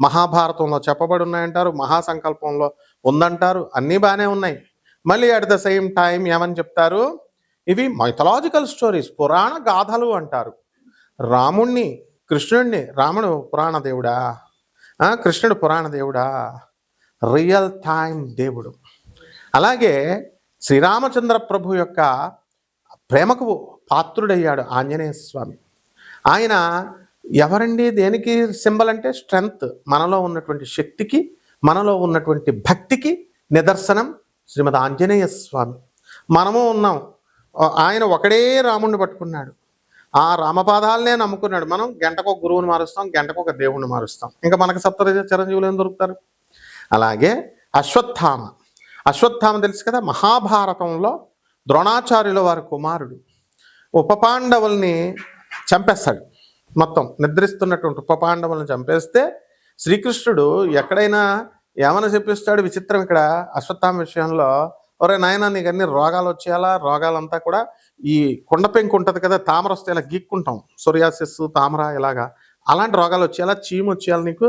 మహాభారతంలో చెప్పబడి ఉన్నాయంటారు మహాసంకల్పంలో ఉందంటారు అన్నీ బాగానే ఉన్నాయి. మళ్ళీ అట్ ద సేమ్ టైం ఏమని చెప్తారు? ఇవి మైథలాజికల్ స్టోరీస్ పురాణ గాథలు అంటారు. రాముణ్ణి కృష్ణుడిని రాముడు పురాణ దేవుడా? కృష్ణుడు పురాణ దేవుడా? రియల్ టైం దేవుడు. అలాగే శ్రీరామచంద్ర ప్రభు యొక్క ప్రేమకు పాత్రుడయ్యాడు ఆంజనేయ స్వామి. ఆయన ఎవరండి? దేనికి సింబల్ అంటే స్ట్రెంగ్త్ మనలో ఉన్నటువంటి శక్తికి మనలో ఉన్నటువంటి భక్తికి నిదర్శనం శ్రీమద్ ఆంజనేయ స్వామి. మనము ఉన్నాం. ఆయన ఒకడే రాముడిని పట్టుకున్నాడు. ఆ రామపాదాలనే నమ్ముకున్నాడు. మనం గంటకు ఒక గురువుని మారుస్తాం గంటకు ఒక దేవుణ్ణి మారుస్తాం. ఇంకా మనకు సప్త చిరంజీవులు ఏం దొరుకుతారు? అలాగే అశ్వత్థామ. అశ్వత్థామ తెలుసు కదా? మహాభారతంలో ద్రోణాచార్యుల వారి కుమారుడు. ఉపపాండవుల్ని చంపేస్తాడు. మొత్తం నిద్రిస్తున్నటువంటి ఉపపాండవులను చంపేస్తే శ్రీకృష్ణుడు ఎక్కడైనా ఏమైనా చెప్పిస్తాడు? విచిత్రం ఇక్కడ అశ్వత్థామ విషయంలో. ఒరే నాయన నీకు అన్ని రోగాలు వచ్చేయాలా రోగాలంతా కూడా ఈ కొండ పెంకు ఉంటుంది కదా తామర వస్తే ఇలా గీక్కుంటాం. సూర్యాసిస్సు తామర ఇలాగా. అలాంటి రోగాలు వచ్చేలా చీము వచ్చేయాలి నీకు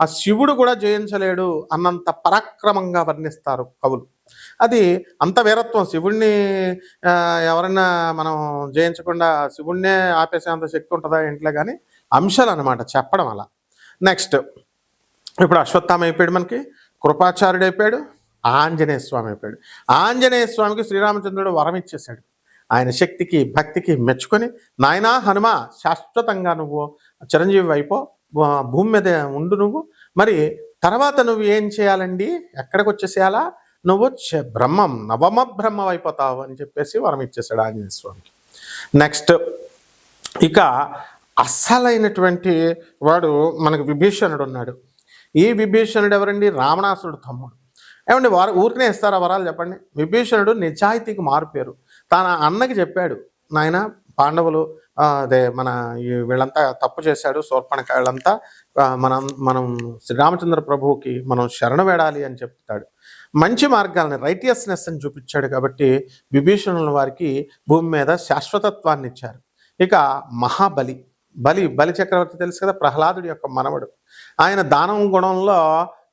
ఆ శివుడు కూడా జయించలేడు అన్నంత పరాక్రమంగా వర్ణిస్తారు కవులు. అది అంత వీరత్వం. శివుణ్ణి ఎవరైనా మనం జయించకుండా శివుణ్ణే ఆపేసేంత శక్తి ఉంటుందా ఇంట్లో కానీ అంశాలు అనమాట చెప్పడం అలా. నెక్స్ట్ ఇప్పుడు అశ్వత్థామ అయిపోయాడు మనకి కృపాచార్యుడు అయిపోయాడు ఆంజనేయ స్వామి అయిపోయాడు. ఆంజనేయ స్వామికి శ్రీరామచంద్రుడు వరం ఇచ్చేశాడు. ఆయన శక్తికి భక్తికి మెచ్చుకొని నాయనా హనుమ శాశ్వతంగా నువ్వు చిరంజీవి అయిపో భూమి మీద ఉండు నువ్వు. మరి తర్వాత నువ్వు ఏం చేయాలండి? ఎక్కడికి వచ్చేసేయాలా నువ్వు బ్రహ్మం నవమ బ్రహ్మం అయిపోతావు అని చెప్పేసి వరం ఇచ్చేసాడు ఆంజనేయ స్వామికి. నెక్స్ట్ ఇక అస్సలైనటువంటి వాడు మనకు విభీషణుడు ఉన్నాడు. ఈ విభీషణుడు ఎవరండి? రావణాసుడు తమ్ముడు. ఏమండి వారు ఊరికనే ఇస్తారా వరాలు చెప్పండి? విభీషణుడు నిజాయితీకి మారుపేరు తన అన్నకి చెప్పాడు నాయన పాండవులు అదే మన ఈ వీళ్ళంతా తప్పు చేశాడు శూర్పణక మనం మనం శ్రీరామచంద్ర ప్రభువుకి మనం శరణ వేడాలి అని చెప్తాడు. మంచి మార్గాలని రైటియస్నెస్ అని చూపించాడు కాబట్టి విభీషణుల వారికి భూమి మీద శాశ్వతత్వాన్ని ఇచ్చారు. ఇక మహాబలి బలి బలి చక్రవర్తి తెలుసు కదా ప్రహ్లాదుడి యొక్క మనవడు. ఆయన దానం గుణంలో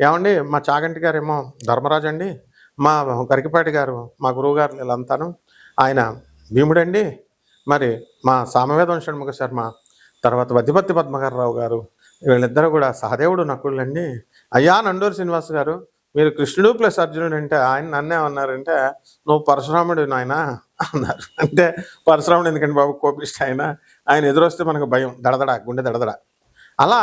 ఏమండి మా చాగంటి గారేమో ధర్మరాజు అండి. మా గరికపాటి గారు మా గురువు గారు వీళ్ళంతాను. ఆయన భీముడండి. మరి మా సామవేదం షణ్ముఖ శర్మ తర్వాత వద్దిపత్తి పద్మగారరావు గారు వీళ్ళిద్దరూ కూడా సహదేవుడు నకుళ్ళండి అయ్యా నండూరు శ్రీనివాస్ గారు మీరు కృష్ణుడు ప్లస్ అర్జునుడు అంటే ఆయన నన్నే ఉన్నారంటే నువ్వు పరశురాముడు నాయన? అన్నారు. అంటే పరశురాముడు ఎందుకంటే బాబు? కోపిష్ట ఆయన. ఆయన ఎదురొస్తే మనకు భయం దడదడ గుండె దడదడ. అలా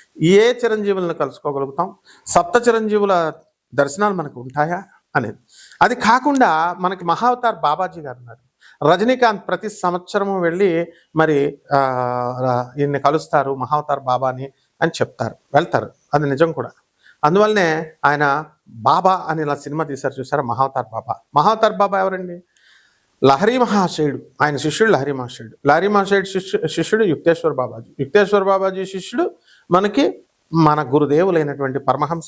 ఏ చిరంజీవులను కలుసుకోగలుగుతాం? సప్త చిరంజీవుల దర్శనాలు మనకు ఉంటాయా? అనేది. అది కాకుండా మనకి మహావతార్ బాబాజీ గారు ఉన్నారు. రజనీకాంత్ ప్రతి సంవత్సరము వెళ్ళి మరి ఈయన్ని కలుస్తారు మహావతార్ బాబాని అని చెప్తారు వెళ్తారు. అది నిజం కూడా. అందువల్లనే ఆయన బాబా అని ఇలా సినిమా తీశారు చూసారా? మహావతార్ బాబా. మహావతార్ బాబా ఎవరండి? లహరి మహాశయుడు. ఆయన శిష్యుడు లహరి మహాశయుడు. లహరి మహాశయుడు శిష్యు శిష్యుడు యుక్తేశ్వర్ బాబాజీ. యుక్తేశ్వర్ బాబాజీ శిష్యుడు మనకి మన గురుదేవులైనటువంటి పరమహంస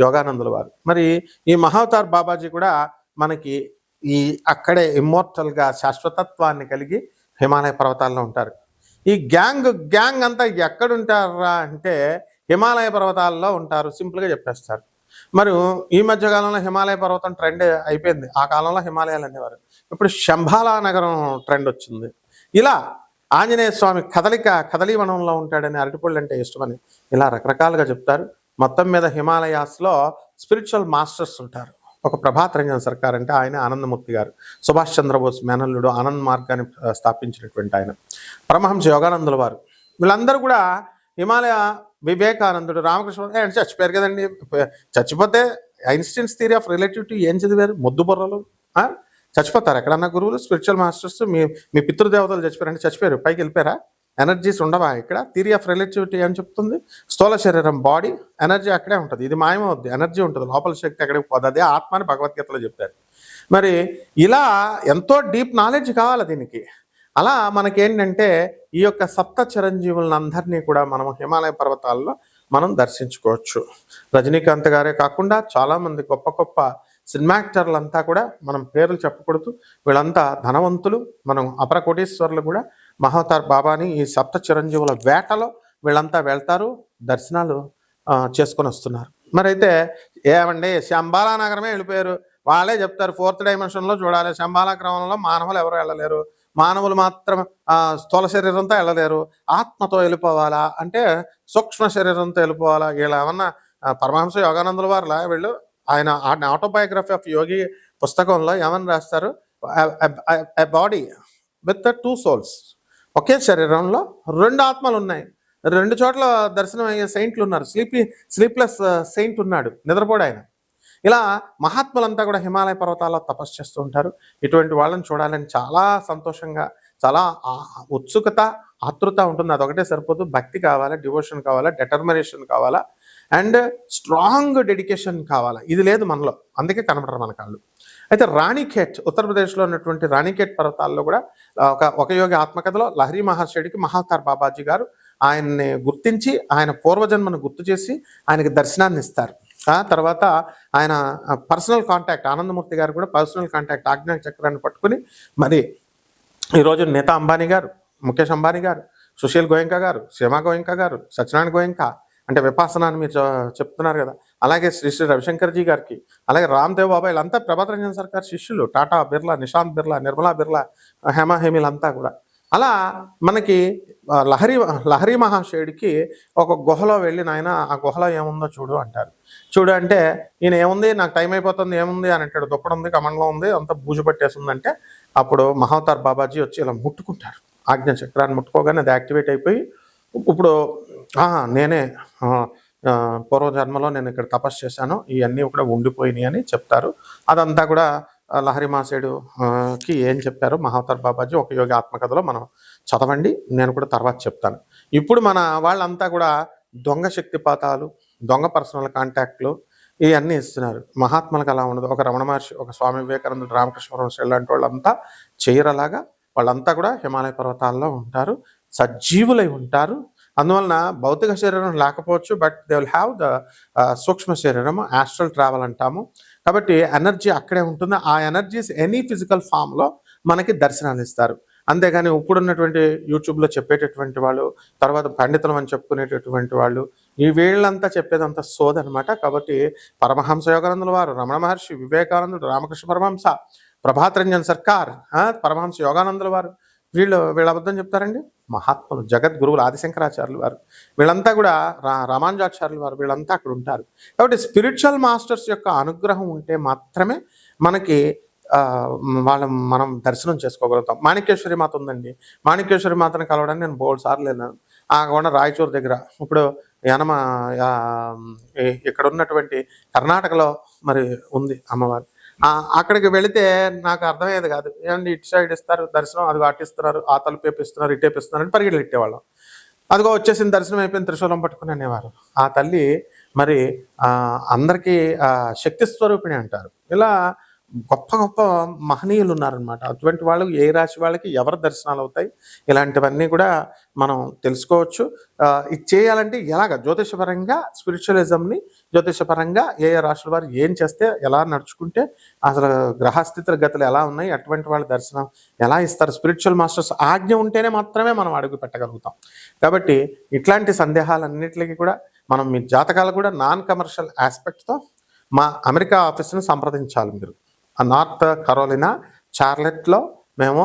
యోగానందుల వారు. మరి ఈ మహావతార్ బాబాజీ కూడా మనకి ఈ అక్కడే ఇమ్మోర్టల్గా శాశ్వతత్వాన్ని కలిగి హిమాలయ పర్వతాల్లో ఉంటారు. ఈ గ్యాంగ్ గ్యాంగ్ అంతా ఎక్కడుంటారా అంటే హిమాలయ పర్వతాల్లో ఉంటారు సింపుల్గా చెప్పేస్తారు. మరి ఈ మధ్య కాలంలో హిమాలయ పర్వతం ట్రెండ్ అయిపోయింది. ఆ కాలంలో హిమాలయాలు అనేవారు. ఇప్పుడు శంభాలా నగరం ట్రెండ్ వచ్చింది. ఇలా ఆంజనేయ స్వామి కదలిక కదలీవనంలో ఉంటాడని అరటిపళ్ళు అంటే ఇష్టమని ఇలా రకరకాలుగా చెప్తారు. మొత్తం మీద హిమాలయాస్లో స్పిరిచువల్ మాస్టర్స్ ఉంటారు. ఒక ప్రభాత్ రంజన్ సర్కార్ అంటే ఆయన ఆనందమూర్తి గారు. సుభాష్ చంద్రబోస్ మేనల్లుడు ఆనంద్ మార్గాన్ని స్థాపించినటువంటి ఆయన. పరమహంస యోగానందుల వారు. వీళ్ళందరూ కూడా హిమాలయ వివేకానందుడు రామకృష్ణ ఏ, చచ్చిపోయారు కదండి. చచ్చిపోతే ఐన్స్టీన్స్ థియరీ ఆఫ్ రిలేటివిటీ ఏం చదివారు? మొద్దు బుర్రలు? చచ్చిపోతారు. ఎక్కడన్నా గురువులు స్పిరిచువల్ మాస్టర్స్ మీ మీ పితృదేవతలు చచ్చిపోయారంటే చచ్చిపోయారు. పైకి వెళ్ళిపోయారా? ఎనర్జీస్ ఉండవా ఇక్కడ? థియరీ ఆఫ్ రిలేటివిటీ అని చెప్తుంది. స్థూల శరీరం బాడీ ఎనర్జీ అక్కడే ఉంటుంది. ఇది మాయమవుద్ది. ఎనర్జీ ఉంటుంది. లోపల శక్తి అక్కడికి పోతుంది అదే ఆత్మ అని భగవద్గీతలో చెప్తారు. మరి ఇలా ఎంతో డీప్ నాలెడ్జ్ కావాలి దీనికి. అలా మనకేంటంటే ఈ యొక్క సప్త చిరంజీవులను అందరినీ కూడా మనం హిమాలయ పర్వతాల్లో మనం దర్శించుకోవచ్చు. రజనీకాంత్ గారే కాకుండా చాలామంది గొప్ప గొప్ప సినిమా యాక్టర్లంతా కూడా మనం పేర్లు చెప్పకూడదు. వీళ్ళంతా ధనవంతులు. మనం అపర కోటీశ్వరులు కూడా. మహావతార్ బాబాని ఈ సప్త చిరంజీవుల వేటలో వీళ్ళంతా వెళ్తారు దర్శనాలు చేసుకొని వస్తున్నారు. మరి అయితే ఏమండి శంబాలా నగరమే వెళ్ళిపోయారు. వాళ్ళే చెప్తారు ఫోర్త్ డైమెన్షన్లో చూడాలి. శంబాలా క్రమంలో మానవులు ఎవరు వెళ్ళలేరు. మానవులు మాత్రం స్థూల శరీరంతో వెళ్ళలేరు. ఆత్మతో వెళ్ళిపోవాలా? అంటే సూక్ష్మ శరీరంతో వెళ్ళిపోవాలా? వీళ్ళు ఏమన్నా పరమహంస యోగానందుల వారిలా వీళ్ళు? ఆయన ఆటోబయోగ్రఫీ ఆఫ్ యోగి పుస్తకంలో ఏమని రాస్తారు? బాడీ విత్ టూ సోల్స్ ఒకే శరీరంలో రెండు ఆత్మలు ఉన్నాయి రెండు చోట్ల దర్శనం అయ్యే సెయింట్లు ఉన్నారు. స్లీపీ స్లీప్లెస్ సెయింట్ ఉన్నాడు. నిద్రపోడు ఆయన. ఇలా మహాత్ములంతా కూడా హిమాలయ పర్వతాల్లో తపస్సు చేస్తూ ఉంటారు. ఇటువంటి వాళ్ళని చూడాలని చాలా సంతోషంగా చాలా ఆ- ఉత్సుకత ఆతృత ఉంటుంది. అదొకటే సరిపోదు. భక్తి కావాలా? డివోషన్ కావాలా? డెటర్మినేషన్ కావాలా? అండ్ స్ట్రాంగ్ డెడికేషన్ కావాలా? ఇది లేదు మనలో. అందుకే కనబడరు మన కాళ్ళు. అయితే రాణిఖేట్ ఉత్తరప్రదేశ్లో ఉన్నటువంటి రాణిఖేట్ పర్వతాల్లో కూడా ఒక ఒక యోగి ఆత్మకథలో లహరి మహర్షుడికి మహావతార్ బాబాజీ గారు ఆయన్ని గుర్తించి ఆయన పూర్వజన్మను గుర్తు చేసి ఆయనకి దర్శనాన్ని ఇస్తారు. ఆ తర్వాత ఆయన పర్సనల్ కాంటాక్ట్ ఆనందమూర్తి గారు కూడా పర్సనల్ కాంటాక్ట్ ఆజ్ఞా చక్రాన్ని పట్టుకుని మరి ఈరోజు నేతా అంబానీ గారు ముఖేష్ అంబానీ గారు సుశీల్ గోయంక గారు శ్రీమా గోయంక గారు సత్యనారాయణ గోయంకా అంటే విపాసన అని మీరు చెప్తున్నారు కదా. అలాగే శ్రీ శ్రీ రవిశంకర్జీ గారికి అలాగే రామ్దేవ్ బాబా వీళ్ళంతా ప్రభాత్ రంజన్ సర్కార్ శిష్యులు టాటా బిర్లా నిశాంత్ బిర్లా నిర్మలా బిర్లా హేమా హేమిలంతా కూడా. అలా మనకి లహరి లహరి మహాశయుడికి ఒక గుహలో వెళ్ళి నాయన ఆ గుహలో ఏముందో చూడు అంటారు. చూడు అంటే ఈయన ఏముంది? నాకు టైం అయిపోతుంది ఏముంది? అని అంటాడు. దుప్పడం ఉంది కమండలం ఉంది అంతా బూజు పట్టేసిందంటే అప్పుడు మహావతార్ బాబాజీ వచ్చి ఇలా ముట్టుకుంటారు. ఆజ్ఞ చక్రాన్ని ముట్టుకోగానే అది యాక్టివేట్ అయిపోయి ఇప్పుడు నేనే పూర్వ జన్మలో పూర్వజన్మలో నేను ఇక్కడ తపస్సు చేశాను. ఇవన్నీ కూడా ఉండిపోయినాయి అని చెప్తారు. అదంతా కూడా లహరి మాసేడుకి కి ఏం చెప్పారు? మహావతార్ బాబాజీ ఒక యోగి ఆత్మకథలో మనం చదవండి నేను కూడా తర్వాత చెప్తాను. ఇప్పుడు మన వాళ్ళంతా కూడా దొంగ శక్తిపాతాలు దొంగ పర్సనల్ కాంటాక్ట్లు ఇవన్నీ ఇస్తున్నారు. మహాత్మలకు అలా ఉండదు. ఒక రమణ మహర్షి ఒక స్వామి వివేకానందుడు రామకృష్ణ పరమహంస లాంటి వాళ్ళంతా చేయరలాగా వాళ్ళంతా కూడా హిమాలయ పర్వతాల్లో ఉంటారు. సజీవులై ఉంటారు. అందువలన భౌతిక శరీరం లేకపోవచ్చు but they will have the సూక్ష్మ శరీరం ఆస్ట్రల్ ట్రావెల్ అంటాము. కాబట్టి ఎనర్జీ అక్కడే ఉంటుంది. ఆ ఎనర్జీస్ ఎనీ ఫిజికల్ ఫామ్లో మనకి దర్శనాలు ఇస్తారు. అంతేగాని ఇప్పుడున్నటువంటి యూట్యూబ్లో చెప్పేటటువంటి వాళ్ళు తర్వాత పండితులం అని చెప్పుకునేటటువంటి వాళ్ళు ఈ వీళ్ళంతా చెప్పేదంతా సోదనమాట కాబట్టి పరమహంస యోగానందుల వారు రమణ మహర్షి వివేకానందుడు రామకృష్ణ పరమహంస ప్రభాతరంజన్ సర్కార్ పరమహంస యోగానందుల వారు వీళ్ళు వీళ్ళ అబద్ధం చెప్తారండి? మహాత్ములు జగద్గురువులు ఆదిశంకరాచార్యులు వారు. వీళ్ళంతా కూడా రా రామానుజాచార్యులు వారు వీళ్ళంతా అక్కడ ఉంటారు. కాబట్టి స్పిరిచువల్ మాస్టర్స్ యొక్క అనుగ్రహం ఉంటే మాత్రమే మనకి వాళ్ళ మనం దర్శనం చేసుకోగలుగుతాం. మాణిక్యేశ్వరి మాత ఉందండి. మాణిక్యేశ్వరి మాతను కలవడానికి నేను బోల్డ్ సార్లు వెళ్ళాను. ఆ కొండ రాయచూరు దగ్గర. ఇప్పుడు యనమ ఇక్కడ ఉన్నటువంటి కర్ణాటకలో మరి ఉంది అమ్మవారు. అక్కడికి వెళితే నాకు అర్థమయ్యేది కాదు. ఏమండి ఇటు సైడ్ ఇస్తారు దర్శనం అది అటిస్తున్నారు ఆ తలుపు వేపిస్తున్నారు ఇటు వేపిస్తున్నారు అని పరిగెళ్ళు ఇట్టేవాళ్ళం అదిగో వచ్చేసిన దర్శనం అయిపోయిన త్రిశూలం పట్టుకుని అనేవారు. ఆ తల్లి మరి అందరికీ శక్తి స్వరూపిణి అంటారు. ఇలా గొప్ప గొప్ప మహనీయులు ఉన్నారనమాట అటువంటి వాళ్ళు ఏ రాశి వాళ్ళకి ఎవరి దర్శనాలు అవుతాయి? ఇలాంటివన్నీ కూడా మనం తెలుసుకోవచ్చు. ఇది చేయాలంటే ఎలాగ? జ్యోతిషపరంగా స్పిరిచువలిజంని జ్యోతిషపరంగా ఏ ఏ రాశుల వారు ఏం చేస్తే ఎలా నడుచుకుంటే అసలు గ్రహస్థితుల గతులు ఎలా ఉన్నాయి అటువంటి వాళ్ళ దర్శనం ఎలా ఇస్తారు స్పిరిచువల్ మాస్టర్స్ ఆజ్ఞ ఉంటేనే మాత్రమే మనం అడుగు పెట్టగలుగుతాం. కాబట్టి ఇట్లాంటి సందేహాలన్నింటికి కూడా మనం మీ జాతకాలు కూడా నాన్ కమర్షియల్ ఆస్పెక్ట్తో మా అమెరికా ఆఫీస్ని సంప్రదించాలి మీరు. ఆ నార్త్ కరోలినా చార్లెట్లో మేము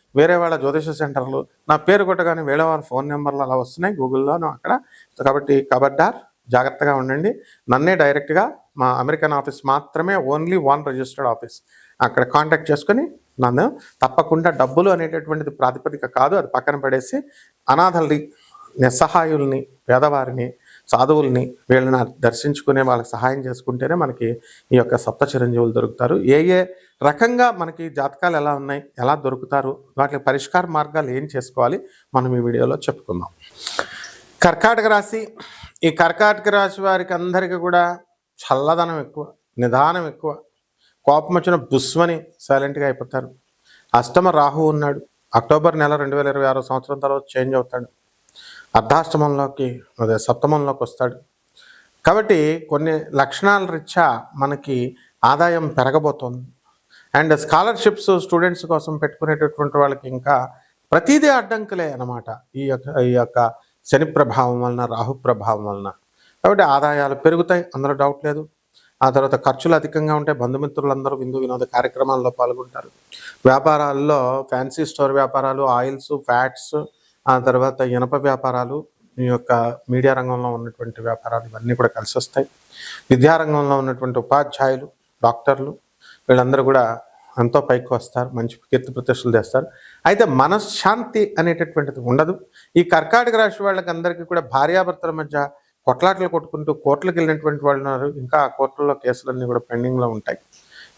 వేరే వాళ్ళ జ్యోతిష సెంటర్లు. నా పేరు కొట్టగానే వేరే వాళ్ళ ఫోన్ నెంబర్లు అలా వస్తున్నాయి గూగుల్లోనూ అక్కడ. కాబట్టి కబడ్డార్ జాగ్రత్తగా ఉండండి. నన్నే డైరెక్ట్గా మా అమెరికన్ ఆఫీస్ మాత్రమే ఓన్లీ వన్ రిజిస్టర్డ్ ఆఫీస్. అక్కడ కాంటాక్ట్ చేసుకొని నన్ను తప్పకుండా డబ్బులు అనేటటువంటిది ప్రాతిపదిక కాదు. అది పక్కన పడేసి అనాథల్ని నిస్సహాయుల్ని పేదవారిని సాధువుల్ని వీళ్ళని దర్శించుకునే వాళ్ళకి సహాయం చేసుకుంటేనే మనకి ఈ యొక్క సప్త చిరంజీవులు దొరుకుతారు. ఏ ఏ రకంగా మనకి జాతకాలు ఎలా ఉన్నాయి ఎలా దొరుకుతారు వాటికి పరిష్కార మార్గాలు ఏం చేసుకోవాలి మనం ఈ వీడియోలో చెప్పుకుందాం. కర్కాటక రాశి ఈ కర్కాటక రాశి వారికి అందరికీ కూడా చల్లదనం ఎక్కువ నిదానం ఎక్కువ. కోపం వచ్చిన బుస్వని సైలెంట్గా అయిపోతారు. అష్టమ రాహు ఉన్నాడు. అక్టోబర్ నెల రెండు వేల ఇరవై ఆరో సంవత్సరం తర్వాత చేంజ్ అవుతాడు. అర్ధాష్టమంలోకి అదే సప్తమంలోకి వస్తాడు. కాబట్టి కొన్ని లక్షణాల రీత్యా మనకి ఆదాయం పెరగబోతోంది. అండ్ స్కాలర్షిప్స్ స్టూడెంట్స్ కోసం పెట్టుకునేటటువంటి వాళ్ళకి ఇంకా ప్రతిదీ అడ్డంకులే అనమాట ఈ యొక్క ఈ యొక్క శని ప్రభావం వలన రాహు ప్రభావం వలన. కాబట్టి ఆదాయాలు పెరుగుతాయి అందులో డౌట్ లేదు. ఆ తర్వాత ఖర్చులు అధికంగా ఉంటే బంధుమిత్రులందరూ విందు వినోద కార్యక్రమాల్లో పాల్గొంటారు. వ్యాపారాల్లో ఫ్యాన్సీ స్టోర్ వ్యాపారాలు ఆయిల్స్ ఫ్యాట్స్ ఆ తర్వాత ఇనప వ్యాపారాలు ఈ యొక్క మీడియా రంగంలో ఉన్నటువంటి వ్యాపారాలు ఇవన్నీ కూడా కలిసి వస్తాయి. విద్యారంగంలో ఉన్నటువంటి ఉపాధ్యాయులు డాక్టర్లు వీళ్ళందరూ కూడా ఎంతో పైకి వస్తారు మంచి కీర్తి ప్రతిష్టలు చేస్తారు అయితే మనశ్శాంతి అనేటటువంటిది ఉండదు. ఈ కర్కాటక రాశి వాళ్ళకి అందరికీ కూడా భార్యాభర్తల మధ్య కొట్లాటలు కొట్టుకుంటూ కోర్టులకు వెళ్ళినటువంటి వాళ్ళు ఉన్నారు. ఇంకా ఆ కోర్టుల్లో కేసులన్నీ కూడా పెండింగ్లో ఉంటాయి.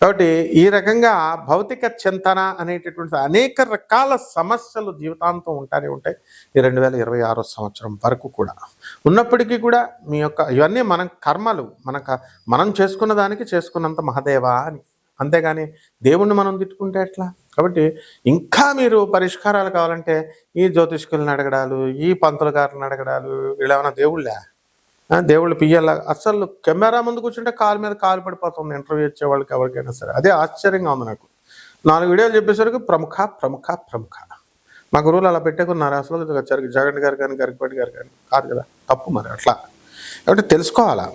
కాబట్టి ఈ రకంగా భౌతిక చింతన అనేటటువంటి అనేక రకాల సమస్యలు జీవితాంతం ఉంటానే ఉంటాయి. ఈ రెండు వేల ఇరవై ఆరో సంవత్సరం వరకు కూడా. ఉన్నప్పటికీ కూడా మీ యొక్క ఇవన్నీ మన కర్మలు మన మనం చేసుకున్న దానికి చేసుకున్నంత మహదేవా అని. అంతేగాని దేవుణ్ణి మనం తిట్టుకుంటే ఎట్లా? కాబట్టి ఇంకా మీరు పరిష్కారాలు కావాలంటే ఈ జ్యోతిష్కులను అడగడాలు ఈ పంతులు గారిని అడగడాలు వీళ్ళేమైనా దేవుళ్ళా? దేవుళ్ళు పియ్యాల. అసలు కెమెరా ముందు కూర్చుంటే కాలు మీద కాలు పడిపోతుంది ఇంటర్వ్యూ ఇచ్చే వాళ్ళకి ఎవరికైనా సరే. అదే ఆశ్చర్యంగా ఉంది నాకు. నాలుగు వీడియోలు చెప్పేసరికి ప్రముఖ ప్రముఖ ప్రముఖ. మా గురువులు అలా పెట్టుకున్నారు. అసలు జగ- జగన్ గారు కానీ గరికపాటి గారు కానీ. కాదు కదా. తప్పు మరి అట్లా. కాబట్టి తెలుసుకోవాలా?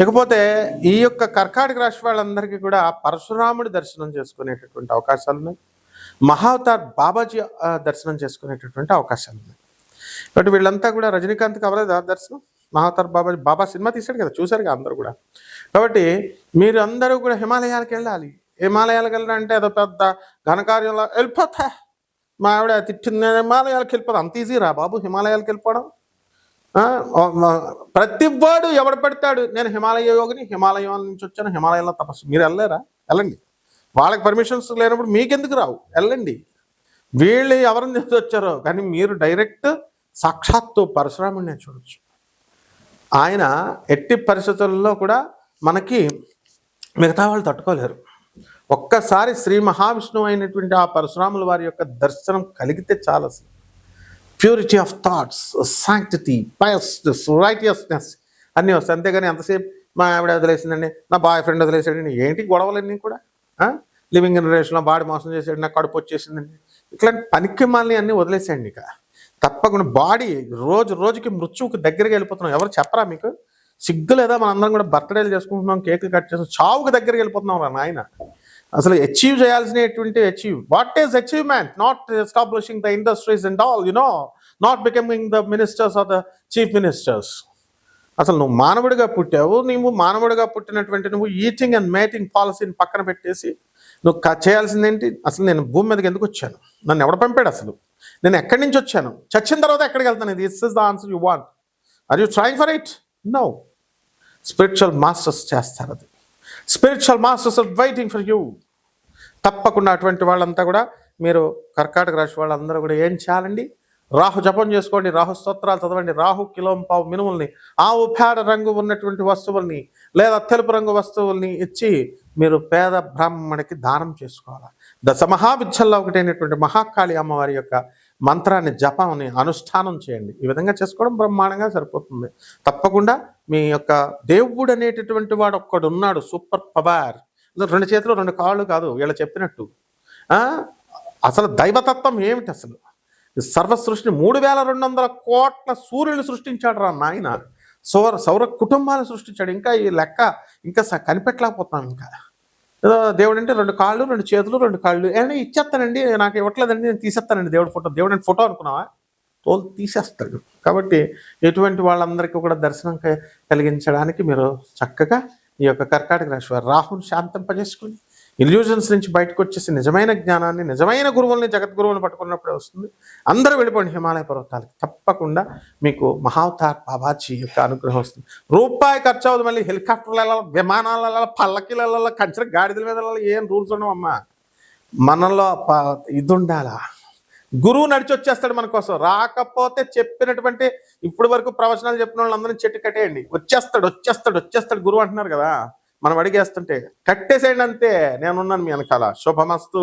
ఇకపోతే ఈ యొక్క కర్కాటక రాశి వాళ్ళందరికీ కూడా పరశురాముడి దర్శనం చేసుకునేటటువంటి అవకాశాలు ఉన్నాయి. మహావతార్ బాబాజీ దర్శనం చేసుకునేటటువంటి అవకాశాలు ఉన్నాయి. కాబట్టి వీళ్ళంతా కూడా రజనీకాంత్కి అవ్వలేదు దా దర్శనం? మహాతర్ బాబా బాబా సినిమా తీశాడు కదా చూశారు కదా అందరూ కూడా. కాబట్టి మీరు అందరూ కూడా హిమాలయాలకు వెళ్ళాలి. హిమాలయాలకు వెళ్ళాలంటే అదో పెద్ద ఘనకార్యంలో వెళ్ళిపోతా. మా ఆవిడ తిట్టింది హిమాలయాలకు వెళ్ళిపోతాం. అంత ఈజీ రా బాబు హిమాలయాలకు వెళ్ళిపోవడం. ప్రతివాడు ఎవడు పెడతాడు నేను హిమాలయ యోగిని హిమాలయం నుంచి వచ్చాను హిమాలయంలో తపస్సు. మీరు వెళ్ళలేరా? వెళ్ళండి. వాళ్ళకి పర్మిషన్స్ లేనప్పుడు మీకెందుకు రావు? వెళ్ళండి. వీళ్ళు ఎవరిని చేసి వచ్చారో కానీ మీరు డైరెక్ట్ సాక్షాత్తు పరశురాముడిని చూడొచ్చు. ఆయన ఎట్టి పరిస్థితుల్లో కూడా మనకి మిగతా వాళ్ళు తట్టుకోలేరు. ఒక్కసారి శ్రీ మహావిష్ణువు అయినటువంటి ఆ పరశురాముల వారి యొక్క దర్శనం కలిగితే చాలు అసలు. Purity of thoughts sanctity piousness righteousness అన్నీ వస్తాయి. అంతేగాని ఎంతసేపు మా ఆవిడ వదిలేసిందండి నా బాయ్ ఫ్రెండ్ వదిలేసాడండి ఏంటి గొడవలన్నీ కూడా? లివింగ్ ఇన్ రిలేషన్లో బాడీ మోసం చేసాడు నా కడుపు వచ్చేసిందండి. ఇట్లాంటి పనికి మాలని అన్నీ వదిలేసేయండి ఇక. తప్పకుండా బాడీ రోజు రోజుకి మృత్యువుకి దగ్గరికి వెళ్ళిపోతున్నాం. ఎవరు చెప్పరా మీకు? సిగ్గు లేదా? మనందరం కూడా బర్త్డేలు చేసుకుంటున్నాం కేకులు కట్ చేస్తాం చావుకి దగ్గరికి వెళ్ళిపోతున్నాం రా నాయన. అసలు అచీవ్ చేయాల్సినటువంటి achieve what is achievement not establishing the industries and all you know not becoming the ministers or the chief ministers అసలు నువ్వు మానవుడిగా పుట్టావు నువ్వు మానవుడిగా పుట్టినటువంటి నువ్వు ఈటింగ్ అండ్ మేటింగ్ పాలసీని పక్కన పెట్టేసి నువ్వు క- చేయాల్సిందేంటి? అసలు నేను భూమి మీదకి ఎందుకు వచ్చాను? నన్ను ఎవడ పంపాడు అసలు? నేను ఎక్కడి నుంచి వచ్చాను? చచ్చిన తర్వాత ఎక్కడికి వెళ్తాను? This is the answer you want are you trying for it no spiritual masters చేస్తారు అది. Spiritual masters are waiting for you తప్పకుండా అటువంటి వాళ్ళంతా కూడా మీరు కర్కాటక రాశి వాళ్ళందరూ కూడా ఏం చేయాలండి? రాహు జపం చేసుకోండి రాహు స్తోత్రాలు చదవండి రాహు కిలోం పావు మినుముల్ని ఆవు పేడ రంగు ఉన్నటువంటి వస్తువుల్ని లేదా తెలుపు రంగు వస్తువుల్ని ఇచ్చి మీరు పేద బ్రాహ్మణికి దానం చేసుకోవాలి. దశ మహావిద్యల్లో ఒకటైనటువంటి మహాకాళి అమ్మవారి యొక్క మంత్రాన్ని జపాన్ని అనుష్ఠానం చేయండి. ఈ విధంగా చేసుకోవడం బ్రహ్మాండంగా సరిపోతుంది. తప్పకుండా మీ యొక్క దేవుడు అనేటటువంటి వాడు ఒక్కడు ఉన్నాడు సూపర్ పవర్. రెండు చేతులు రెండు కాళ్ళు కాదు వీళ్ళు చెప్పినట్టు. అసలు దైవతత్వం ఏమిటి అసలు? సర్వ సృష్టి మూడు వేల రెండు వందల కోట్ల సూర్యుని సృష్టించాడు రా నాయన. సౌర సౌర కుటుంబాన్ని సృష్టించాడు. ఇంకా ఈ లెక్క ఇంకా స- కనిపెట్టలేకపోతున్నాం ఇంకా. ఏదో దేవుడు అంటే రెండు కాళ్ళు రెండు చేతులు రెండు కాళ్ళు. ఏమైనా ఇచ్చేస్తానండి? నాకు ఇవ్వట్లేదండి నేను తీసేస్తానండి దేవుడి ఫోటో. దేవుడు అంటే ఫోటో అనుకున్నావా? తోలు తీసేస్తాడు. కాబట్టి ఎటువంటి వాళ్ళందరికీ కూడా దర్శనం కలిగించడానికి మీరు చక్కగా ఈ యొక్క కర్కాటక రాశి వారు రాహుని శాంతింపజేసుకుని ఇల్యూజన్స్ నుంచి బయటకు వచ్చేసి నిజమైన జ్ఞానాన్ని నిజమైన గురువుల్ని జగద్గురువుని పట్టుకున్నప్పుడే వస్తుంది. అందరూ వెళ్ళిపోండి హిమాలయ పర్వతాలకి. తప్పకుండా మీకు మహావతార్ బాబాజీ యొక్క అనుగ్రహం వస్తుంది. రూపాయి ఖర్చు అవ్వదు మళ్ళీ. హెలికాప్టర్ల వెళ్ళాలి విమానాల పల్లకిల కంచెల గాడిదల మీద ఏం రూల్స్ ఉండవమ్మా మనలో ప- ఇది ఉండాలా గురువు నడిచి వచ్చేస్తాడు మన కోసం. రాకపోతే చెప్పినటువంటి ఇప్పటి వరకు ప్రవచనాలు చెప్పిన వాళ్ళందరినీ చెట్టు కట్టేయండి. వచ్చేస్తాడు వచ్చేస్తాడు వచ్చేస్తాడు గురువు అంటున్నారు కదా. మనం అడిగేస్తుంటే కట్టేసేయండి అంతే నేనున్నాను మీ వెనకాల. శుభమస్తు.